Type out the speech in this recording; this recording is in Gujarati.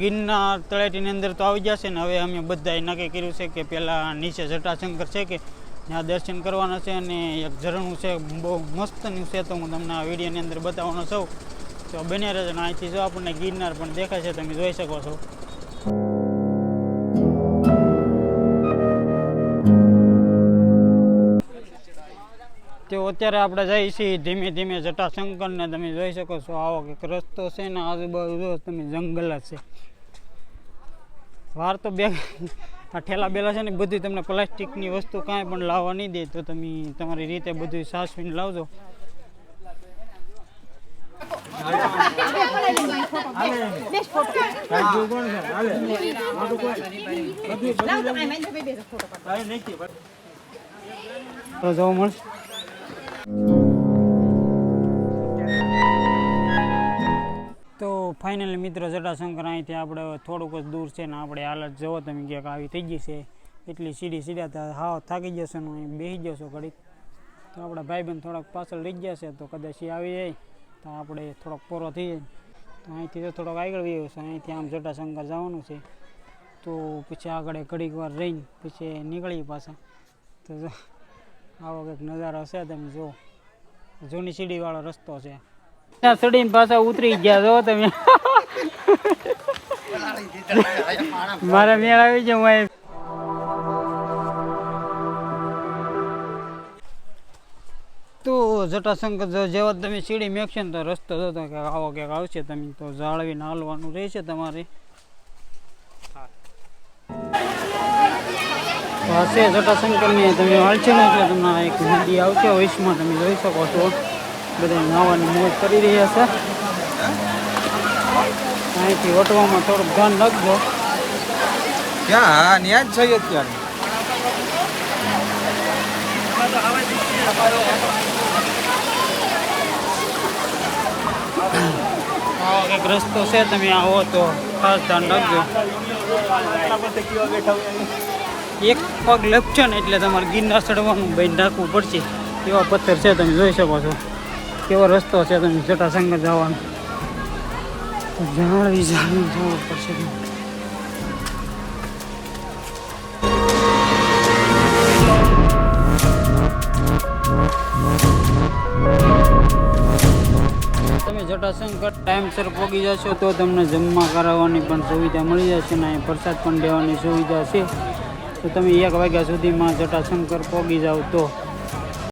ગિરનાર તળેટીની અંદર તો આવી જશે ને. હવે અમે બધાએ નક્કી કર્યું છે કે પહેલાં નીચે જટાશંકર છે કે ત્યાં દર્શન કરવાના છે અને એક ઝરણું છે, બહુ મસ્તનું છે તો હું તમને આ વિડીયોની અંદર બતાવવાનો છું. તો બને રહેજો અહીંથી જો આપણને ગિરનાર પણ દેખાય છે, તમે જોઈ શકો છો. તો અત્યારે આપણે જઈએ છીએ ધીમે ધીમે જટાશંકરને. તમે જોઈ શકો છો, આવો કે રસ્તો છે ને, આજુબાજુ તમે જંગલ જ છે. વાર તો બે આ ઠેલા બેલા છે ને બધું તમને પ્લાસ્ટિકની વસ્તુ કાંઈ પણ લાવવા નહીં દે તો તમે તમારી રીતે બધું સાસવીને લાવજો તો જોવા મળશે ફાઇનલી મિત્રો જટાશંકર, અહીંથી આપણે થોડુંક જ દૂર છે ને આપણે હાલત જવો તમે ક્યાંક આવી થઈ ગઈ છે. એટલી સીડી હતા હાવ થાકી જશો ને અહીં બેસી જશો ઘડીક. તો આપણા ભાઈબંધ થોડાક પાછળ રહી ગયા છે, તો કદાચ એ આવી જાય. તો આપણે થોડોક પૂરો થઈ જાય. તો અહીંથી તો થોડોક આગળ વયો છે, અહીંથી આમ જટાશંકર જવાનું છે. તો પછી આગળ ઘડીક વાર રહીને પછી નીકળી પાછા. તો આવો કંઈક નજારો હશે તમે જુઓ. જૂની સીડીવાળો રસ્તો છે. ત્યાં પાછા ઉતરી ગયા છો તમે. મારા મેળ આવી જાય હું તો જટાશંકર જેવા તમે સીડી મેકશો ને તો રસ્તો જોતો કે આવો ક્યાંક આવશે તમે તો જાળવીને હાલવાનું રહેશે તમારે. છે જટાશંકરની, તમે હાલશે ને તમને એક નદી આવશે વૈશમાં તમે જોઈ શકો છો. બધા નાવાની મોજ કરી રહ્યા છે. અહીંથી વટવામાં થોડુંક ધ્યાન રાખજો. ક્યાં? હા ન્યા જ છે અત્યારે. કંઈક રસ્તો છે તમે આવો તો ખાસ ધ્યાન રાખજો. એક પગ લપચો ને એટલે તમારે ગિરનાર ચડવાનું બંધ રાખવું પડશે. એવા પથ્થર છે તમે જોઈ શકો છો. કેવો રસ્તો છે તમે જટાશંકર જવાનો? જાણવી જાણવી જવું પડશે જટાશંકર ટાઈમસર પહોંચી જશો તો તમને જમવા કરાવવાની પણ સુવિધા મળી જશે અહીં પ્રસાદ પણ લેવાની સુવિધા છે. તો તમે એક વાગ્યા સુધીમાં જટાશંકર પહોંચી જાઓ તો